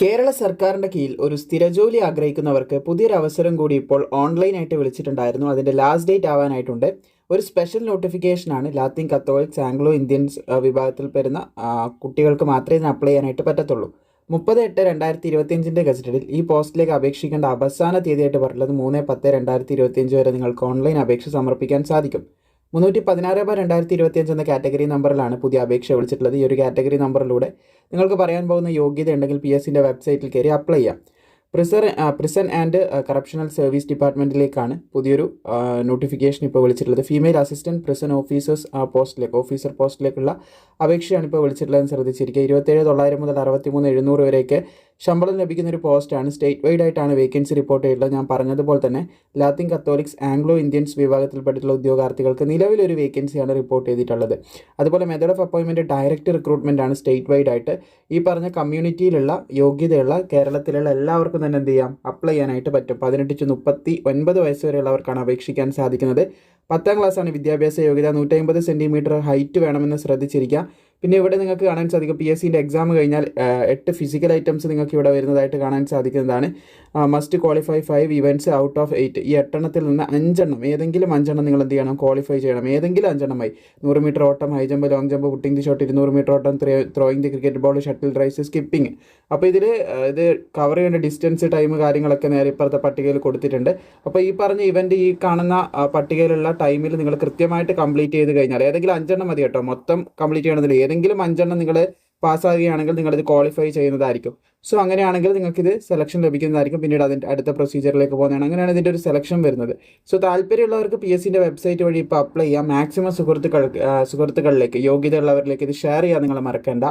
കേരള സർക്കാരിന്റെ കീഴിൽ ഒരു സ്ഥിരജോലി ആഗ്രഹിക്കുന്നവർക്ക് പുതിയൊരു അവസരം കൂടി ഇപ്പോൾ ഓൺലൈനായിട്ട് വിളിച്ചിട്ടുണ്ടായിരുന്നു. അതിന്റെ ലാസ്റ്റ് ഡേറ്റ് ആവാനായിട്ടുണ്ട്. ഒരു സ്പെഷ്യൽ നോട്ടിഫിക്കേഷനാണ് ലാത്തിൻ കത്തോളിക്സ് ആംഗ്ലോ ഇന്ത്യൻസ് വിഭാഗത്തിൽ വരുന്ന കുട്ടികൾക്ക് മാത്രമേ ഇതിന് അപ്ലൈ ചെയ്യാനായിട്ട് പറ്റത്തുള്ളൂ. മുപ്പത് എട്ട് രണ്ടായിരത്തി ഇരുപത്തിയഞ്ചിന്റെ ഗസറ്റഡിൽ ഈ പോസ്റ്റിലേക്ക് അപേക്ഷിക്കേണ്ട അവസാന തീയതിയായിട്ട് പറഞ്ഞത് മൂന്ന് പത്ത് രണ്ടായിരത്തി ഇരുപത്തിയഞ്ച് വരെ നിങ്ങൾക്ക് ഓൺലൈൻ അപേക്ഷ സമർപ്പിക്കാൻ സാധിക്കും. മുന്നൂറ്റി പതിനാറ് ബാർ രണ്ടായിരത്തി ഇരുപത്തിയഞ്ച് എന്ന കാറ്റഗറി നമ്പറിലാണ് പുതിയ അപേക്ഷ വിളിച്ചിട്ടുള്ളത്. ഈ ഒരു കാറ്റഗറി നമ്പറിലൂടെ നിങ്ങൾക്ക് പറയാൻ പോകുന്ന യോഗ്യത ഉണ്ടെങ്കിൽ പി എസിന്റെ വെബ്സൈറ്റിൽ കയറി അപ്ലൈ ചെയ്യാം. പ്രിസർ പ്രിസൺ ആൻഡ് കറപ്ഷണൽ സർവീസ് ഡിപ്പാർട്ട്മെന്റിലേക്കാണ് പുതിയൊരു നോട്ടിഫിക്കേഷൻ ഇപ്പോൾ വിളിച്ചിട്ടുള്ളത്. ഫീമെയിൽ അസിസ്റ്റന്റ് പ്രിസൺ ഓഫീസേഴ്സ് പോസ്റ്റിലേക്ക് ഓഫീസർ പോസ്റ്റിലേക്കുള്ള അപേക്ഷയാണ് ഇപ്പോൾ വിളിച്ചിട്ടുള്ളതെന്ന് ശ്രദ്ധിച്ചിരിക്കുക. ഇരുപത്തേഴ് തൊള്ളായിരം മുതൽ അറുപത്തി മൂന്ന് എഴുന്നൂറ് വരെയൊക്കെ ശമ്പളം ലഭിക്കുന്ന ഒരു പോസ്റ്റാണ്. സ്റ്റേറ്റ് വൈഡ് ആയിട്ടാണ് വേക്കൻസി റിപ്പോർട്ട് ചെയ്തിട്ടുള്ളത്. ഞാൻ പറഞ്ഞതുപോലെ തന്നെ ലാത്തിൻ കത്തോലിക്സ് ആംഗ്ലോ ഇന്ത്യൻസ് വിഭാഗത്തിൽപ്പെട്ടിട്ടുള്ള ഉദ്യോഗാർത്ഥികൾക്ക് നിലവിലൊരു വേക്കൻസിയാണ് റിപ്പോർട്ട് ചെയ്തിട്ടുള്ളത്. അതുപോലെ മെത്തേഡ് ഓഫ് അപ്പോയിൻമെന്റ് ഡയറക്റ്റ് റിക്രൂട്ട്മെന്റ് ആണ് സ്റ്റേറ്റ് വൈഡ് ആയിട്ട് ഈ പറഞ്ഞ കമ്മ്യൂണിറ്റിയിലുള്ള യോഗ്യതയുള്ള കേരളത്തിലുള്ള എല്ലാവർക്കും തന്നെ എന്ത് ചെയ്യാം? അപ്ലൈ ചെയ്യാനായിട്ട് പറ്റും. പതിനെട്ട് ടു മുപ്പത്തി ഒൻപത് വയസ്സ് വരെയുള്ളവർക്കാണ് അപേക്ഷിക്കാൻ സാധിക്കുന്നത്. പത്താം ക്ലാസ്സാണ് വിദ്യാഭ്യാസ യോഗ്യത. നൂറ്റി അമ്പത് സെന്റിമീറ്റർ ഹൈറ്റ് വേണമെന്ന് ശ്രദ്ധിച്ചിരിക്കുക. പിന്നെ ഇവിടെ നിങ്ങൾക്ക് കാണാൻ സാധിക്കും. പി എസ് സിന്റെ എക്സാം കഴിഞ്ഞാൽ എട്ട് ഫിസിക്കൽ ഐറ്റംസ് നിങ്ങൾക്ക് ഇവിടെ വരുന്നതായിട്ട് കാണാൻ സാധിക്കുന്നതാണ്. Must qualify five events out of eight ഈ എട്ടെണ്ണത്തിൽ നിന്ന് അഞ്ചെണ്ണം ഏതെങ്കിലും അഞ്ചെണ്ണം നിങ്ങൾ എന്ത് ചെയ്യണം? ക്വാളിഫൈ ചെയ്യണം. ഏതെങ്കിലും അഞ്ചെണ്ണമായി. നൂറ് മീറ്റർ ഓട്ടം high jump long jump putting the shot ഇരുന്നൂറ് മീറ്റർ ഓട്ടം throwing the cricket ball shuttle race skipping അപ്പോൾ ഇതിൽ ഇത് കവർ ചെയ്യേണ്ട ഡിസ്റ്റൻസ് ടൈം കാര്യങ്ങളൊക്കെ നേരെ ഇപ്പുറത്തെ പട്ടികയിൽ കൊടുത്തിട്ടുണ്ട്. അപ്പോൾ ഈ പറഞ്ഞ ഇവന്റ് ഈ കാണുന്ന പട്ടികയിലുള്ള ടൈമിൽ നിങ്ങൾ കൃത്യമായിട്ട് കംപ്ലീറ്റ് ചെയ്ത് കഴിഞ്ഞാൽ ഏതെങ്കിലും അഞ്ചെണ്ണം മതി കേട്ടോ. മൊത്തം കംപ്ലീറ്റ് ചെയ്യണമെന്നില്ല. ഏതെങ്കിലും അഞ്ചെണ്ണം നിങ്ങൾ പാസ്സാകുകയാണെങ്കിൽ നിങ്ങളിത് ക്വാളിഫൈ ചെയ്യുന്നതായിരിക്കും. സോ അങ്ങനെയാണെങ്കിൽ നിങ്ങൾക്കിത് സെലക്ഷൻ ലഭിക്കുന്നതായിരിക്കും. പിന്നീട് അതിന്റെ അടുത്ത പ്രൊസീജിയറിലേക്ക് പോകുന്നതാണ്. അങ്ങനെയാണ് ഇതിന്റെ ഒരു സെലക്ഷൻ വരുന്നത്. സോ താല്പര്യമുള്ളവർക്ക് പി എസ് സിന്റെ വെബ്സൈറ്റ് വഴി ഇപ്പോൾ അപ്ലൈ ചെയ്യാം. മാക്സിമം സുഹൃത്തുക്കൾ സുഹൃത്തുക്കളിലേക്ക് സുഹൃത്തുക്കളിലേക്ക് യോഗ്യതയുള്ളവരിലേക്ക് ഇത് ഷെയർ ചെയ്യാൻ നിങ്ങൾ മറക്കേണ്ട.